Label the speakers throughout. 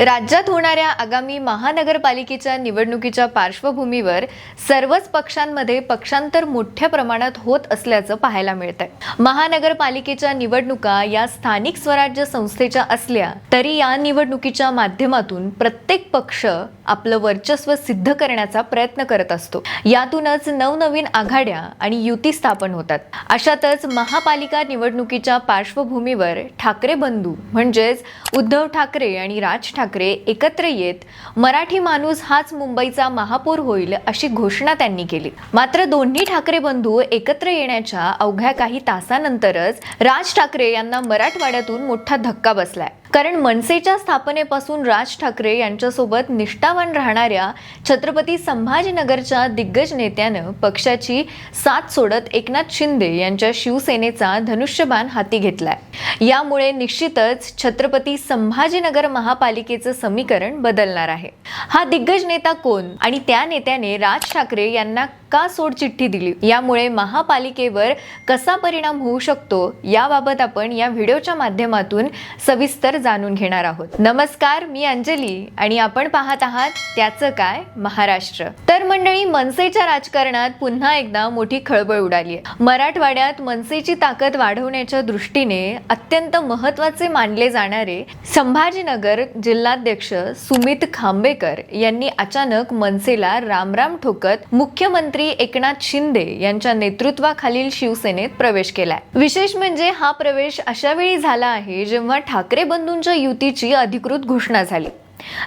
Speaker 1: राज्यात होणाऱ्या आगामी महानगरपालिकेच्या निवडणुकीच्या पार्श्वभूमीवर सर्वच पक्षांमध्ये पक्षांतर मोठ्या प्रमाणात होत असल्याचं पाहायला मिळतंय. महानगरपालिकेच्या निवडणुका या स्थानिक स्वराज्य संस्थेच्या असल्या तरी या निवडणुकीच्या माध्यमातून प्रत्येक पक्ष आपलं वर्चस्व सिद्ध करण्याचा प्रयत्न करत असतो. यातूनच नवनवीन आघाड्या आणि युती स्थापन होतात. अशातच महापालिका निवडणुकीच्या पार्श्वभूमीवर ठाकरे बंधू म्हणजेच उद्धव ठाकरे आणि राज ठाकरे ठाकरे एकत्र येत मराठी माणूस हाच मुंबईचा महापौर होईल अशी घोषणा त्यांनी केली. मात्र दोन्ही ठाकरे बंधू एकत्र येण्याच्या अवघ्या काही तासानंतरच राज ठाकरे यांना मराठवाड्यातून मोठा धक्का बसलाय. कारण मनसेच्या स्थापनेपासून राज ठाकरे यांच्यासोबत निष्ठावान राहणाऱ्या छत्रपती संभाजीनगरच्या दिग्गज नेत्यानं पक्षाची साथ सोडत एकनाथ शिंदे यांच्या शिवसेनेचा धनुष्यबाण हाती घेतलाय. यामुळे निश्चितच छत्रपती संभाजीनगर महापालिकेचं समीकरण बदलणार आहे. हा दिग्गज नेता कोण? आणि त्या नेत्याने राज ठाकरे यांना का सोडचिठ्ठी दिली. यामुळे महापालिकेवर कसा परिणाम होऊ शकतो याबाबत आपण या व्हिडिओच्या माध्यमातून सविस्तर जाणून घेणार आहोत. नमस्कार मी अंजली आणि आपण पाहत आहात त्याचं काय महाराष्ट्र. तर मंडळी मनसेच्या राजकारणात पुन्हा एकदा मोठी खळबळ उडाली मराठवाड्यात मनसेची ताकद वाढवण्याच्या दृष्टीने अत्यंत महत्त्वाचे मानले जाणारे संभाजीनगर जिल्हाध्यक्ष सुमित खांबेकर यांनी अचानक मनसेला रामराम ठोकत मुख्यमंत्री एकनाथ शिंदे यांच्या नेतृत्वाखालील शिवसेनेत प्रवेश केलाय. विशेष म्हणजे हा प्रवेश अशा वेळी झाला आहे जेव्हा ठाकरे बंधूंच्या युतीची अधिकृत घोषणा झाली.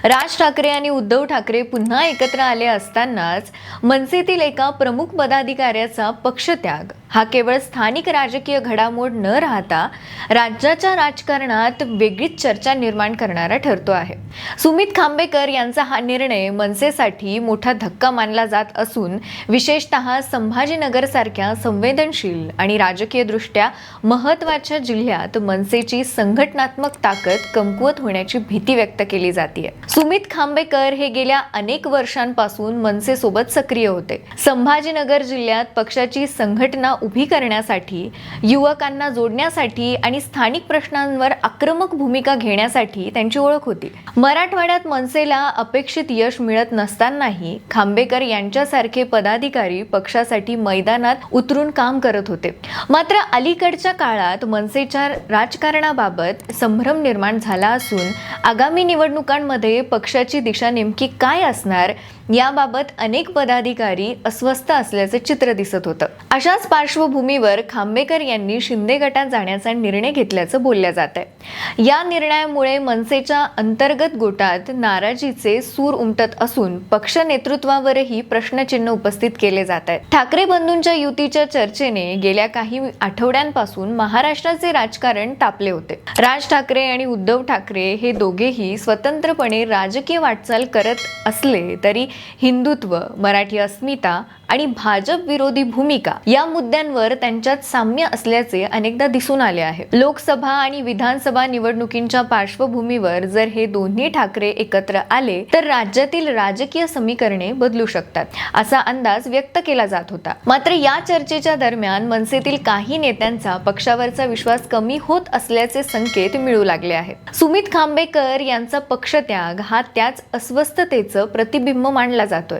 Speaker 1: राज ठाकरे आणि उद्धव ठाकरे पुन्हा एकत्र आले असतानाच मनसेतील एका प्रमुख पदाधिकाऱ्याचा पक्षत्याग हा केवळ स्थानिक राजकीय घडामोड न राहता राज्याच्या राजकारणात वेगळीच चर्चा निर्माण करणारा ठरतो आहे. सुमित खांबेकर यांचा हा निर्णय मनसेसाठी मोठा धक्का मानला जात असून विशेषतः संभाजीनगर सारख्या संवेदनशील आणि राजकीयदृष्ट्या महत्त्वाच्या जिल्ह्यात मनसेची संघटनात्मक ताकद कमकुवत होण्याची भीती व्यक्त केली जाते सुमित खांबेकर हे गेल्या अनेक वर्षांपासून मनसेसोबत सक्रिय होते. संभाजीनगर जिल्ह्यात पक्षाची संघटना उभी करण्यासाठी युवकांना जोडण्यासाठी आणि स्थानिक प्रश्नांवर आक्रमक भूमिका घेण्यासाठी त्यांची ओळख होती. मराठवाड्यात मनसेला अपेक्षित यश मिळत नसतानाही खांबेकर यांच्यासारखे पदाधिकारी पक्षासाठी मैदानात उतरून काम करत होते. मात्र अलीकडच्या काळात मनसेच्या राजकारणाबाबत संभ्रम निर्माण झाला असून आगामी निवडणुकांमध्ये पक्षाची दिशा नेमकी काय असणार याबाबत अनेक पदाधिकारी अस्वस्थ असल्याचे चित्र दिसत होतं. अशाच पार्श्वभूमीवर खांबेकर यांनी शिंदे गटात जाण्याचा निर्णय घेतल्याचं बोलल्या जात आहे. या निर्णयामुळे मनसेच्या अंतर्गत गोटात नाराजीचे सूर उमटत असून पक्ष नेतृत्वावरही प्रश्नचिन्ह उपस्थित केले जात आहेत. ठाकरे बंधूंच्या युतीच्या चर्चेने गेल्या काही आठवड्यांपासून महाराष्ट्राचे राजकारण तापले होते. राज ठाकरे आणि उद्धव ठाकरे हे दोघेही स्वतंत्रपणे राजकीय वाटचाल करत असले तरी हिंदुत्व मराठी अस्मिता आणि भाजप विरोधी भूमिका या मुद्द्यांवर त्यांच्यात साम्य असल्याचे अनेकदा दिसून आले आहे. लोकसभा आणि विधानसभा निवडणुकींच्या पार्श्वभूमीवर जर हे दोन्ही ठाकरे एकत्र आले तर राज्यातील राजकीय समीकरणे बदलू शकतात असा अंदाज व्यक्त केला जात होता. मात्र या चर्चेच्या दरम्यान मनसेतील काही नेत्यांचा पक्षावरचा विश्वास कमी होत असल्याचे संकेत मिळू लागले आहेत. सुमित खांबेकर यांचा पक्षत्याग हा त्याच अस्वस्थतेचं प्रतिबिंब मानला जातोय.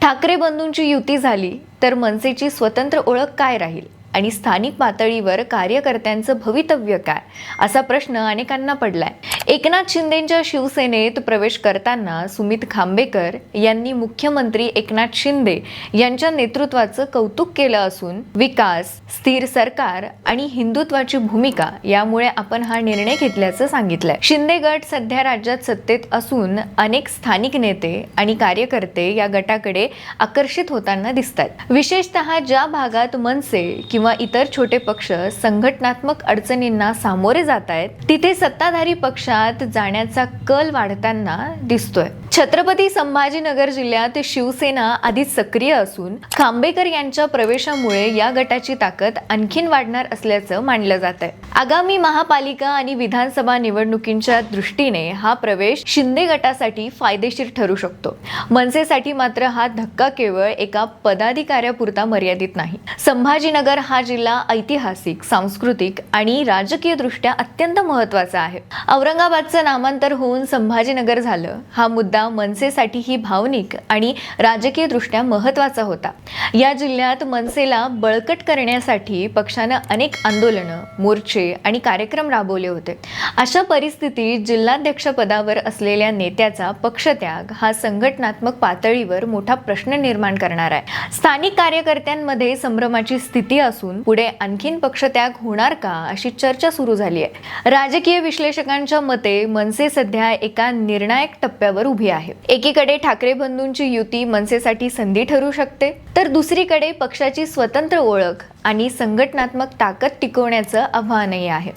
Speaker 1: ठाकरे बंधूंची युती झाली तर मनसेची स्वतंत्र ओळख काय राहील? आणि स्थानिक पातळीवर कार्यकर्त्यांचं भवितव्य काय? असा प्रश्न अनेकांना पडलाय. एकनाथ शिंदेच्या शिवसेनेत प्रवेश करताना सुमित खांबेकर यांनी मुख्यमंत्री एकनाथ शिंदे यांच्या नेतृत्वाचं कौतुक केलं असून विकास स्थिर सरकार आणि हिंदुत्वाची भूमिका यामुळे आपण हा निर्णय घेतल्याचं सांगितलंय. शिंदे गट सध्या राज्यात सत्तेत असून अनेक स्थानिक नेते आणि कार्यकर्ते या गटाकडे आकर्षित होताना दिसतात. विशेषतः ज्या भागात मनसे किंवा इतर छोटे पक्ष संघटनात्मक अडचणींना सामोरे जात आहेत तिथे सत्ताधारी पक्ष पक्षात जाण्याचा कल वाढताना दिसतोय. छत्रपती संभाजीनगर जिल्ह्यात शिवसेना आधीच सक्रिय असून खांबेकर यांच्या प्रवेशामुळे या गटाची ताकद आणखीन वाढणार असल्याचं मानलं जात आहे आगामी महापालिका आणि विधानसभा निवडणुकींच्या दृष्टीने हा प्रवेश शिंदे गटासाठी फायदेशीर ठरू शकतो. मनसेसाठी मात्र हा धक्का केवळ एका पदाधिकाऱ्यापुरता मर्यादित नाही. संभाजीनगर हा जिल्हा ऐतिहासिक सांस्कृतिक आणि राजकीय दृष्ट्या अत्यंत महत्त्वाचा आहे. औरंगाबादचं नामांतर होऊन संभाजीनगर झालं हा मुद्दा मनसेसाठी ही भावनिक आणि राजकीय दृष्ट्या महत्त्वाचा होता. या जिल्ह्यात मनसेला बळकट करण्यासाठी पक्षानं अनेक आंदोलनं मोर्चे आणि कार्यक्रम राबवले होते. अशा परिस्थितीत जिल्हाध्यक्षपदावर असलेल्या नेत्याचा पक्षत्याग हा संघटनात्मक पातळीवर मोठा प्रश्न निर्माण करणार आहे. स्थानिक कार्यकर्त्यांमध्ये संभ्रमाची स्थिती असून पुढे आणखीन पक्षत्याग होणार का अशी चर्चा सुरू झाली आहे. राजकीय विश्लेषकांच्या मते मनसे सध्या एका निर्णायक टप्प्यावर उभी आहे. एकीकडे ठाकरे बंधूंची युती मनसेसाठी संधी ठरू शकते तर दुसरीकडे पक्षाची स्वतंत्र ओळख. आणि संघटनात्मक ताकद टिकवण्याचं आव्हानही आहे.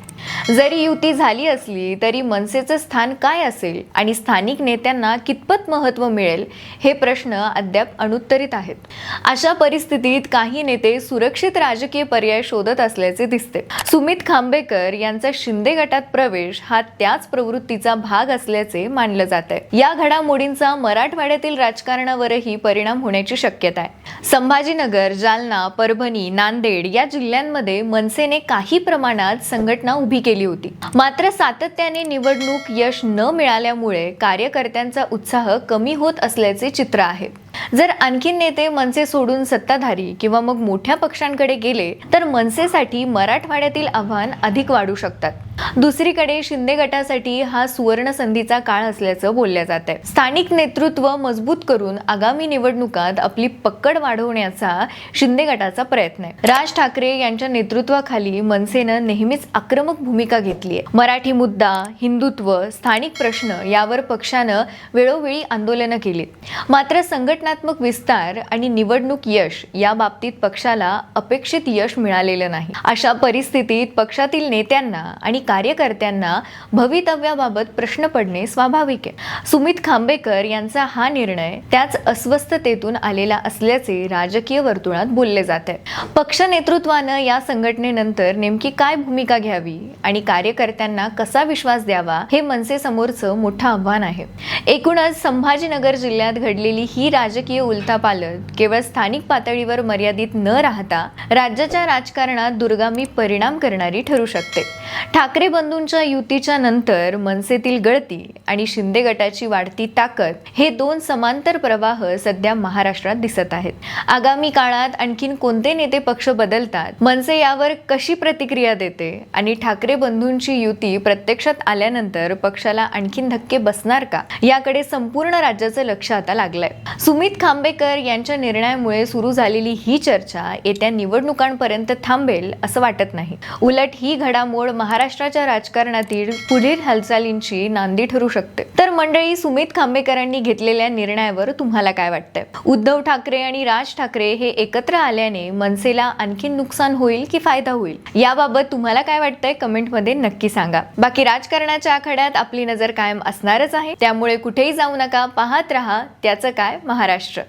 Speaker 1: जरी युती झाली असली तरी मनसेचं स्थान काय असेल आणि स्थानिक नेत्यांना कितपत महत्त्व मिळेल हे प्रश्न अद्याप अनुत्तरित आहेत. अशा परिस्थितीत काही नेते सुरक्षित राजकीय पर्याय शोधत असल्याचे दिसते. सुमित खांबेकर यांचा शिंदे गटात प्रवेश हा त्याच प्रवृत्तीचा भाग असल्याचे मानलं जात आहे. या घडामोडींचा मराठवाड्यातील राजकारणावरही परिणाम होण्याची शक्यता आहे. संभाजीनगर जालना परभणी नांदेड या जिल्ह्यांमध्ये मनसेने काही प्रमाणात संघटना उभी केली होती. मात्र सातत्याने निवडणूक यश न मिळाल्यामुळे कार्यकर्त्यांचा उत्साह कमी होत असल्याचे चित्र आहे. जर आणखीन नेते मनसे सोडून सत्ताधारी किंवा मग मोठ्या पक्षांकडे गेले तर मनसेसाठी मराठवाड्यातील आव्हान अधिक वाढू शकतात. दुसरीकडे शिंदे गटासाठी हा सुवर्ण संधीचा काळ असल्याचं बोलल्या जात आहे. स्थानिक नेतृत्व मजबूत करून आगामी निवडणुकात आपली पकड वाढवण्याचा शिंदे गटाचा प्रयत्न आहे. राज ठाकरे यांच्या नेतृत्वाखाली मनसेनं नेहमीच आक्रमक भूमिका घेतली आहे. मराठी मुद्दा हिंदुत्व स्थानिक प्रश्न यावर पक्षानं वेळोवेळी आंदोलनं केली. मात्र संघटना संघटनात्मक विस्तार आणि निवडणूक यश या बाबतीत पक्षाला अपेक्षित यश मिळालेलं नाही. अशा परिस्थितीत पक्षातील नेत्यांना आणि कार्यकर्त्यांना भवितव्याबाबत प्रश्न पडणे स्वाभाविक आहे. सुमित खांबेकर यांचा हा निर्णय त्याच अस्वस्थतेतून आलेला असल्याचे राजकीय वर्तुळात बोलले जात आहे. पक्ष नेतृत्वानं या संघटनेनंतर नेमकी काय भूमिका घ्यावी आणि कार्यकर्त्यांना कसा विश्वास द्यावा हे मनसे समोरचं मोठं आव्हान आहे. एकूणच संभाजीनगर जिल्ह्यात घडलेली ही राज राजकीय उलथापालट केवळ स्थानिक पातळीवर मर्यादित न राहता राज्याच्या राजकारणात दुर्गामी परिणाम करणारी ठरू शकते. ठाकरे बंधूंच्या युतीच्या नंतर मनसेतील गळती आणि शिंदे गटाची वाढती ताकद हे दोन समांतर प्रवाह सध्या महाराष्ट्रात दिसत आहेत. आगामी काळात आणखीन कोणते नेते पक्ष बदलतात मनसे यावर कशी प्रतिक्रिया देते आणि ठाकरे बंधूंची युती प्रत्यक्षात आल्यानंतर पक्षाला आणखीन धक्के बसणार का? याकडे संपूर्ण राज्याचं लक्ष आता लागलंय. सुमित खांबेकर यांच्या निर्णयामुळे सुरू झालेली ही चर्चा येत्या निवडणुकांपर्यंत थांबेल असं वाटत नाही. उलट ही घडामोड महाराष्ट्राच्या राजकारणातील पुढील हालचालींची नांदी ठरू शकते. तर मंडळी सुमित खांबेकरांनी घेतलेल्या निर्णयावर तुम्हाला काय वाटतंय? उद्धव ठाकरे आणि राज ठाकरे हे एकत्र आल्याने मनसेला आणखी नुकसान होईल की फायदा होईल? याबाबत तुम्हाला काय वाटतंय? कमेंटमध्ये नक्की सांगा. बाकी राजकारणाच्या आखाड्यात आपली नजर कायम असणारच आहे. त्यामुळे कुठेही जाऊ नका पाहत राहा. त्याचं काय? महा महाराष्ट्र